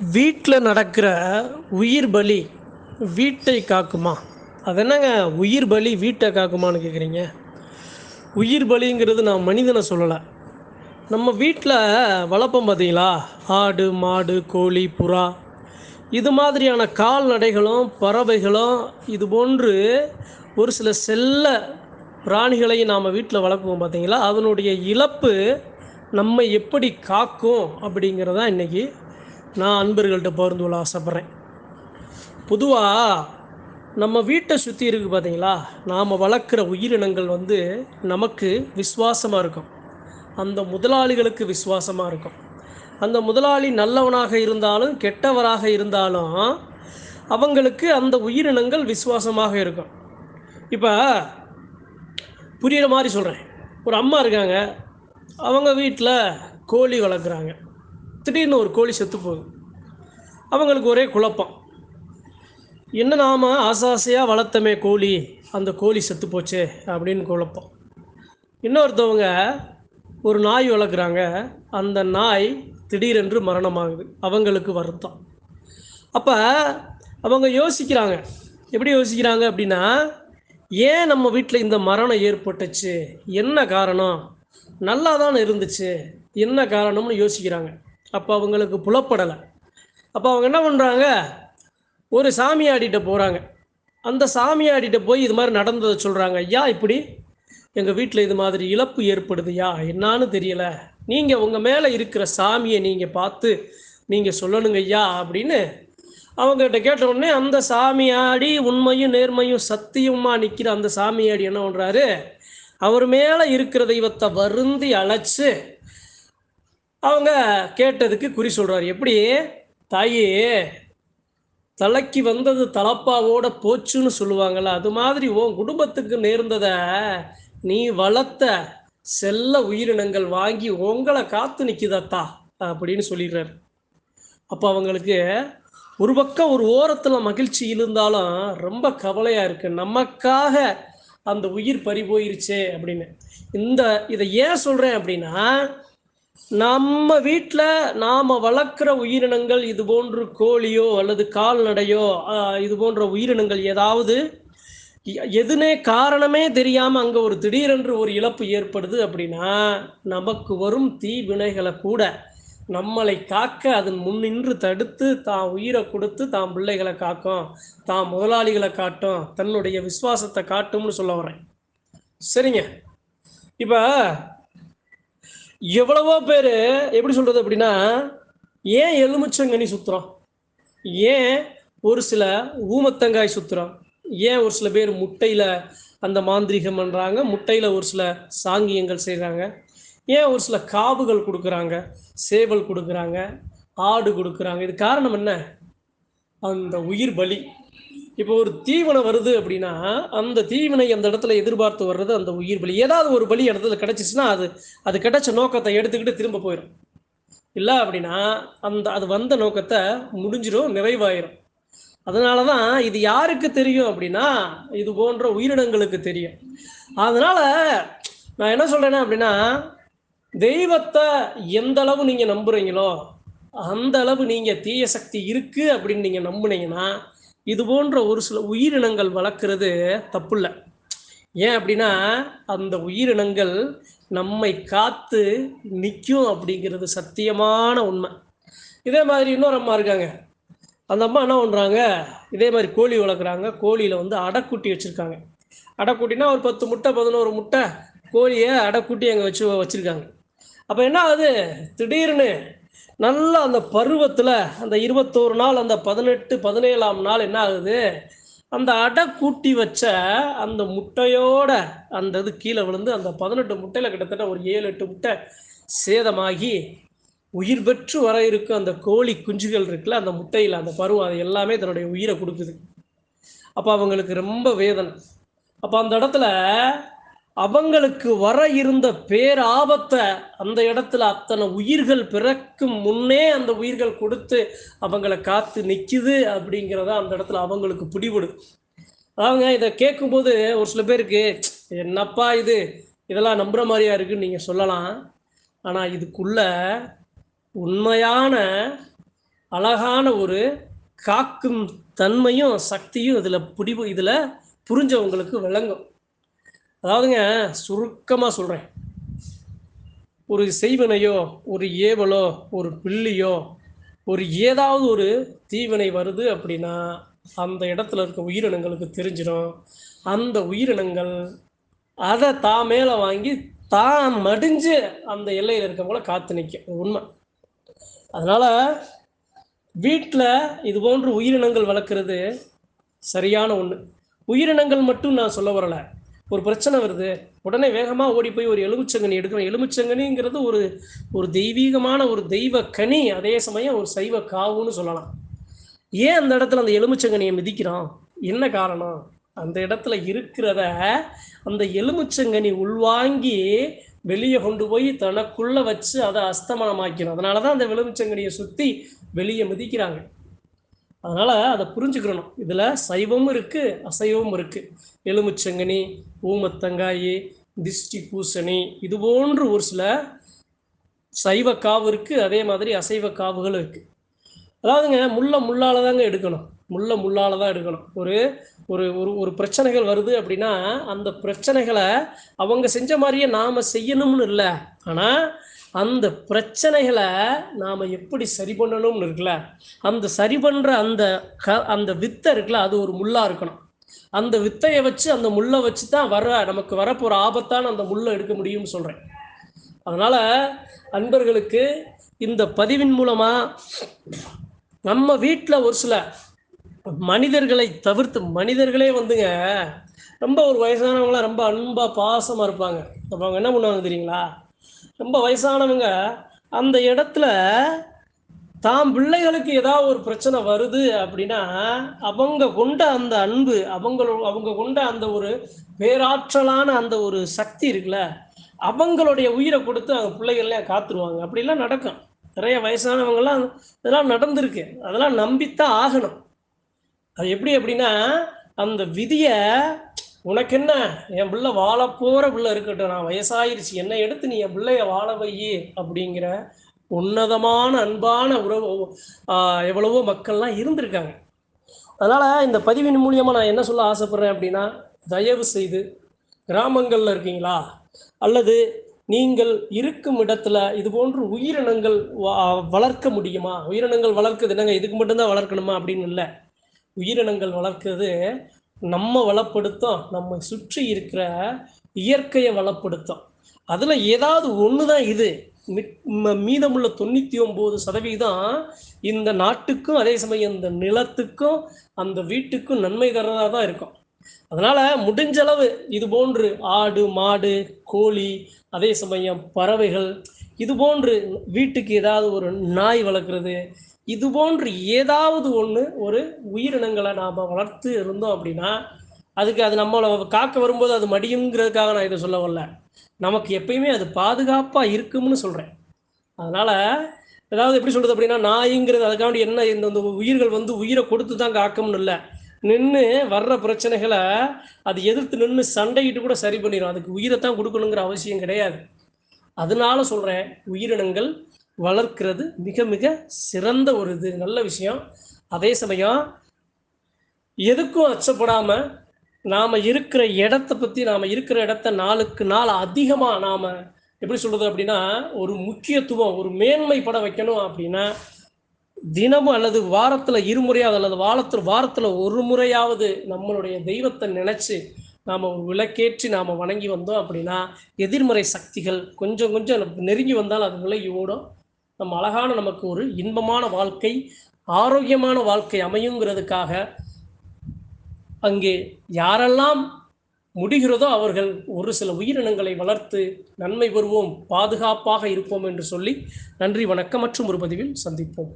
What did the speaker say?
வீட்டில் நடக்கிற உயிர் பலி வீட்டை காக்குமா? அது என்னங்க உயிர் பலி வீட்டை காக்குமான்னு கேட்குறீங்க உயிர் பலிங்கிறது நான் மனிதனை சொல்லலை. நம்ம வீட்டில் வளர்ப்போம் பார்த்தீங்களா ஆடு மாடு கோழி புறா. இது மாதிரியான கால்நடைகளும் பறவைகளும் இது போன்று ஒரு சில செல்ல பிராணிகளை நாம் வீட்டில் வளர்க்குவோம் பார்த்தீங்களா அதனுடைய இழப்பு நம்மை எப்படி காக்கும் அப்படிங்கிறதான் இன்றைக்கி நான் அன்பர்கள்ட்ட பகிர்ந்து கொள்ள ஆசைப்பட்றேன். பொதுவாக நம்ம வீட்டை சுற்றி இருக்குது பார்த்தீங்களா நாம் வளர்க்குற உயிரினங்கள் வந்து நமக்கு விசுவாசமாக இருக்கும். அந்த முதலாளிகளுக்கு விசுவாசமாக இருக்கும். அந்த முதலாளி நல்லவனாக இருந்தாலும் கெட்டவராக இருந்தாலும் அவங்களுக்கு அந்த உயிரினங்கள் விசுவாசமாக இருக்கும். இப்போ புரிகிற மாதிரி சொல்கிறேன் ஒரு அம்மா இருக்காங்க. அவங்க வீட்டில் கோழி வளர்க்குறாங்க. திடீர்னு ஒரு கோழி செத்து போகுது. அவங்களுக்கு ஒரே குழப்பம். என்ன நாம ஆசை ஆசையாக வளர்த்தமே கோழி? அந்த கோழி செத்து போச்சே அப்படின்னு குழப்பம். இன்னொருத்தவங்க ஒரு நாய் வளர்க்குறாங்க. அந்த நாய் திடீரென்று மரணமாகுது. அவங்களுக்கு வருத்தம். அப்போ அவங்க யோசிக்கிறாங்க. எப்படி யோசிக்கிறாங்க அப்படின்னா ஏன் நம்ம வீட்டில் இந்த மரணம் ஏற்பட்டுச்சு? என்ன காரணம்? நல்லா தானே இருந்துச்சு. என்ன காரணம்னு யோசிக்கிறாங்க. அப்போ அவங்களுக்கு புலப்படலை. அப்போ அவங்க என்ன பண்ணுறாங்க ஒரு சாமியாடிகிட்ட போகிறாங்க அந்த சாமியாடிட்ட போய் இது மாதிரி நடந்ததை சொல்கிறாங்க ஐயா இப்படி எங்கள் வீட்டில் இது மாதிரி இழப்பு ஏற்படுதுயா? என்னான்னு தெரியலை. நீங்கள் உங்கள் மேலே இருக்கிற சாமியை நீங்கள் பார்த்து நீங்கள் சொல்லணுங்க ஐயா அப்படின்னு அவங்ககிட்ட கேட்ட உடனே அந்த சாமியாடி உண்மையும் நேர்மையும் சத்தியமாக நிற்கிற அந்த சாமியாடி என்ன பண்ணுறாரு அவர் மேலே இருக்கிற தெய்வத்தை வருந்தி அழைச்சி அவங்க கேட்டதுக்கு குறி சொல்கிறார் எப்படி? தாயே தலைக்கு வந்தது தலப்பாவோட போச்சுன்னு சொல்லுவாங்கள்ல அது மாதிரி உன் குடும்பத்துக்கு நேர்ந்ததை நீ வளர்த்த செல்ல உயிரினங்கள் வாங்கி உங்களை காத்து நிற்கிதாத்தா அப்படின்னு சொல்லிடுறாரு. அப்போ அவங்களுக்கு ஒரு பக்கம் ஒரு ஓரத்தில் மகிழ்ச்சி இருந்தாலும் ரொம்ப கவலையாக இருக்கு. நமக்காக அந்த உயிர் பறி போயிருச்சே அப்படின்னு. இந்த இதை ஏன் சொல்கிறேன் அப்படின்னா நம்ம வீட்டில் நாம் வளர்க்குற உயிரினங்கள் இது போன்று கோழியோ அல்லது கால்நடையோ இது போன்ற உயிரினங்கள் ஏதாவது எ- எதுனே காரணமே தெரியாமல் அங்கே ஒரு திடீரென்று ஒரு இழப்பு ஏற்படுது அப்படின்னா நமக்கு வரும் தீவினைகளை கூட நம்மளை காக்க அதன் முன்னின்று தடுத்து தான் உயிரை கொடுத்து தான் பிள்ளைகளை காக்கும் தான் முதலாளிகளை காட்டும் தன்னுடைய விசுவாசத்தை காட்டும்னு சொல்ல வரேன். சரிங்க. இப்போ எவ்வளவோ பேர் எப்படி சொல்றது அப்படின்னா ஏன் எலுமிச்சங்கனி சுத்துறோம்? ஏன் ஒரு சில ஊமத்தங்காய் சுத்துறோம்? ஏன் ஒரு சில பேர் முட்டையில அந்த மாந்திரிகம் பண்ணுறாங்க முட்டையில் ஒரு சில சாங்கியங்கள் செய்கிறாங்க ஏன் ஒரு சில காவுகள் கொடுக்குறாங்க? சேவல் கொடுக்குறாங்க? ஆடு கொடுக்குறாங்க? இது காரணம் என்ன? அந்த உயிர் பலி. இப்போ ஒரு தீவனை வருது அப்படின்னா அந்த தீவினை அந்த இடத்துல எதிர்பார்த்து வர்றது அந்த உயிர் பலி. ஏதாவது ஒரு பலி இடத்துல கிடைச்சிச்சுன்னா அது அது கிடைச்ச நோக்கத்தை எடுத்துக்கிட்டு திரும்ப போயிடும் இல்லை அப்படின்னா அந்த அது வந்த நோக்கத்தை முடிஞ்சிடும் நிறைவாயிரும். அதனால தான் இது யாருக்கு தெரியும் அப்படின்னா இது போன்ற உயிரினங்களுக்கு தெரியும். அதனால நான் என்ன சொல்றேன்னா அப்படின்னா தெய்வத்தை எந்த அளவு நீங்கள் நம்புறீங்களோ அந்த அளவு நீங்கள் தீய சக்தி இருக்குது அப்படின்னு நீங்கள் நம்புனீங்கன்னா இது போன்ற ஒரு சில உயிரினங்கள் வளர்க்குறது தப்புல்ல. ஏன் அப்படின்னா அந்த உயிரினங்கள் நம்மை காத்து நிற்கும் அப்படிங்கிறது சத்தியமான உண்மை. இதே மாதிரி இன்னொரு அம்மா இருக்காங்க. அந்த அம்மா என்ன பண்ணுறாங்க இதே மாதிரி கோழி வளர்க்குறாங்க. கோழியில் வந்து அடைக்குட்டி வச்சுருக்காங்க. அடைக்குட்டினா ஒரு பத்து முட்டை பதினோரு முட்டை கோழியை அடைக்குட்டி அங்கே வச்சு வச்சுருக்காங்க. அப்போ என்ன ஆகுது? திடீர்னு நல்லா அந்த பருவத்தில் அந்த இருபத்தோரு நாள் அந்த பதினெட்டு பதினேழாம் நாள் என்ன ஆகுது? அந்த அடை கூட்டி வச்ச அந்த முட்டையோட அந்த இது கீழே விழுந்து அந்த பதினெட்டு முட்டையில் கிட்டத்தட்ட ஒரு ஏழு எட்டு முட்டை சேதமாகி உயிர் பெற்று வர இருக்கும் அந்த கோழி குஞ்சுகள் இருக்குல்ல அந்த முட்டையில் அந்த பருவம் அது எல்லாமே தன்னுடைய உயிரை கொடுக்குது. அப்போ அவங்களுக்கு ரொம்ப வேதனை. அப்போ அந்த இடத்துல அவங்களுக்கு வர இருந்த பேராபத்தை அந்த இடத்துல அத்தனை உயிர்கள் பிறக்கும் முன்னே அந்த உயிர்கள் கொடுத்து அவங்கள காத்து நிற்கிது அப்படிங்கிறத அந்த இடத்துல அவங்களுக்கு பிடிபடுது. அவங்க இதை கேட்கும்போது ஒரு சில பேருக்கு என்னப்பா இது? இதெல்லாம் நம்புற மாதிரியா இருக்குன்னு நீங்க சொல்லலாம். ஆனால் இதுக்குள்ள உண்மையான அழகான ஒரு காக்கும் தன்மையும் சக்தியும் இதில் பிடிவு இதில் புரிஞ்சவங்களுக்கு விளங்கும். அதாவதுங்க சுருக்கமாக சொல்கிறேன் ஒரு செய்வனையோ ஒரு ஏவலோ ஒரு பில்லியோ ஒரு ஏதாவது ஒரு தீவினை வருது அப்படின்னா அந்த இடத்துல இருக்க உயிரினங்களுக்கு தெரிஞ்சிடும். அந்த உயிரினங்கள் அதை தான் மேலே வாங்கி தான் மடிஞ்சு அந்த எல்லையில் இருக்கவங்கள காத்து நிற்கும் உண்மை. அதனால் வீட்டில் இது போன்ற உயிரினங்கள் வளர்க்குறது சரியான ஒன்று உயிரினங்கள் மட்டும் நான் சொல்ல வரலை. ஒரு பிரச்சனை வருது. உடனே வேகமாக ஓடி போய் ஒரு எலுமிச்சங்கனி எடுக்கிறோம் எலுமிச்சங்கனிங்கிறது ஒரு ஒரு தெய்வீகமான ஒரு தெய்வ கனி. அதே சமயம் ஒரு சைவ காவுன்னு சொல்லலாம். ஏன் அந்த இடத்துல அந்த எலுமிச்சங்கனியை மிதிக்கிறோம்? என்ன காரணம்? அந்த இடத்துல இருக்கிறத அந்த எலுமிச்சங்கனி உள்வாங்கி வெளியே கொண்டு போய் தனக்குள்ளே வச்சு அதை அஸ்தமனமாக்கணும். அதனால தான் அந்த எலுமிச்சங்கனியை சுற்றி வெளியே மிதிக்கிறாங்க. அதனால் அதை புரிஞ்சுக்கிறணும். இதில் சைவமும் இருக்குது அசைவமும் இருக்குது எலுமிச்சங்கனி ஊமத்தங்காய் திஷ்டி பூசணி இது போன்று ஒரு சில சைவ காவு இருக்குது அதே மாதிரி அசைவ காவுகளும் இருக்குது அதாவதுங்க முள்ள முள்ளால் தாங்க எடுக்கணும். முள்ள முள்ளால் தான் எடுக்கணும். ஒரு ஒரு ஒரு ஒரு பிரச்சனைகள் வருது அப்படின்னா அந்த பிரச்சனைகளை அவங்க செஞ்ச மாதிரியே நாம் செய்யணும்னு இல்லை. ஆனால் அந்த பிரச்சனைகளை நாம் எப்படி சரி பண்ணணும்னு இருக்குல்ல அந்த சரி பண்ணுற அந்த க அந்த வித்தை இருக்குல்ல அது ஒரு முள்ளாக இருக்கணும். அந்த வித்தையை வச்சு அந்த முள்ளை வச்சு தான் வர நமக்கு வரப்போகிற ஆபத்தான அந்த முள்ளை எடுக்க முடியும்னு சொல்கிறேன் அதனால் அன்பர்களுக்கு இந்த பதிவின் மூலமாக நம்ம வீட்டில் ஒரு சில மனிதர்களை தவிர்த்து மனிதர்களே வந்துங்க ரொம்ப ஒரு வயசானவங்களாம் ரொம்ப அன்பாக பாசமாக இருப்பாங்க. அப்போ அவங்க என்ன பண்ணுவாங்க தெரியுங்களா? ரொம்ப வயசானவங்க அந்த இடத்துல தாம் பிள்ளைகளுக்கு ஏதாவது ஒரு பிரச்சனை வருது அப்படின்னா அவங்க கொண்ட அந்த அன்பு அவங்களோ அவங்க கொண்ட அந்த ஒரு பேராற்றலான அந்த ஒரு சக்தி இருக்குல்ல அவங்களுடைய உயிரை கொடுத்து அவங்க பிள்ளைகள்லாம் காத்துருவாங்க. அப்படிலாம் நடக்கும். நிறைய வயசானவங்கெல்லாம் இதெல்லாம் நடந்திருக்கு. அதெல்லாம் நம்பித்தான் ஆகணும். அது எப்படி அப்படின்னா அந்த விதியை உனக்கு என்ன என் பிள்ளை வாழ போகிற பிள்ளை இருக்கட்டும். நான் வயசாயிருச்சு. என்னை எடுத்து நீ என் பிள்ளைய வாழ வை அப்படிங்கிற உன்னதமான அன்பான உறவு எவ்வளவோ மக்கள்லாம் இருந்திருக்காங்க. அதனால் இந்த பதிவின் மூலியமாக நான் என்ன சொல்ல ஆசைப்பட்றேன் அப்படின்னா தயவு செய்து கிராமங்களில் இருக்கீங்களா? அல்லது நீங்கள் இருக்கும் இடத்துல இது போன்று உயிரினங்கள் வளர்க்க முடியுமா? உயிரினங்கள் வளர்க்குது என்னங்க? இதுக்கு மட்டும்தான் வளர்க்கணுமா? அப்படின்னு இல்லை. உயிரினங்கள் வளர்க்குறது நம்ம வளப்படுத்தோம் நம்ம சுற்றி இருக்கிற இயற்கையை வளப்படுத்தோம். அதில் ஏதாவது ஒன்று தான் இது மி மீதமுள்ள தொண்ணூற்றி ஒம்பது சதவீதம் இந்த நாட்டுக்கும் அதே சமயம் இந்த நிலத்துக்கும் அந்த வீட்டுக்கும் நன்மை தர்றதாக தான் இருக்கும். அதனால் முடிஞ்சளவு இது போன்று ஆடு மாடு கோழி அதே சமயம் பறவைகள் இது போன்று வீட்டுக்கு ஏதாவது ஒரு நாய் வளர்க்குறது இது போன்று ஏதாவது ஒன்று ஒரு உயிரினங்களை நாம் வளர்த்து இருந்தோம் அப்படின்னா அதுக்கு அது நம்மளை காக்க வரும்போது அது மடியுங்கிறதுக்காக நான் இதை சொல்ல வரல. நமக்கு எப்பயுமே அது பாதுகாப்பாக இருக்கும்னு சொல்கிறேன் அதனால் ஏதாவது எப்படி சொல்கிறது அப்படின்னா நாய்ங்கிறது அதுக்காண்டி என்ன இந்த உயிர்கள் வந்து உயிரை கொடுத்து தான் காக்கும்னு இல்லை. நின்று வர்ற பிரச்சனைகளை அது எதிர்த்து நின்று சண்டையிட்டு கூட சரி பண்ணிடும் அதுக்கு உயிரை தான் கொடுக்கணுங்கிற அவசியம் கிடையாது. அதனால சொல்கிறேன் உயிரினங்கள் வளர்க்கிறது மிக மிக சிறந்த ஒரு இது நல்ல விஷயம். அதே சமயம் எதுக்கும் அச்சப்படாமல் நாம் இருக்கிற இடத்த பற்றி நாம் இருக்கிற இடத்த நாளுக்கு நாள் அதிகமாக நாம் எப்படி சொல்கிறது அப்படின்னா ஒரு முக்கியத்துவம் ஒரு மேன்மைப்பட வைக்கணும் அப்படின்னா தினமும் அல்லது வாரத்தில் இருமுறையாவது அல்லது வாரத்தில் வாரத்தில் ஒரு முறையாவது நம்மளுடைய தெய்வத்தை நினச்சி நாம் ஒரு விளக்கேற்றி நாம் வணங்கி வந்தோம் அப்படின்னா எதிர்மறை சக்திகள் கொஞ்சம் கொஞ்சம் நெருங்கி வந்தால் அது விலகி ஓடும். நம்ம அழகான நமக்கு ஒரு இன்பமான வாழ்க்கை ஆரோக்கியமான வாழ்க்கை அமையுங்கிறதுக்காக அங்கே யாரெல்லாம் முடிகிறதோ அவர்கள் ஒரு சில உயிரினங்களை வளர்த்து நன்மை பெறுவோம் பாதுகாப்பாக இருப்போம் என்று சொல்லி நன்றி வணக்கம் மற்றும் ஒரு பதிவில் சந்திப்போம்.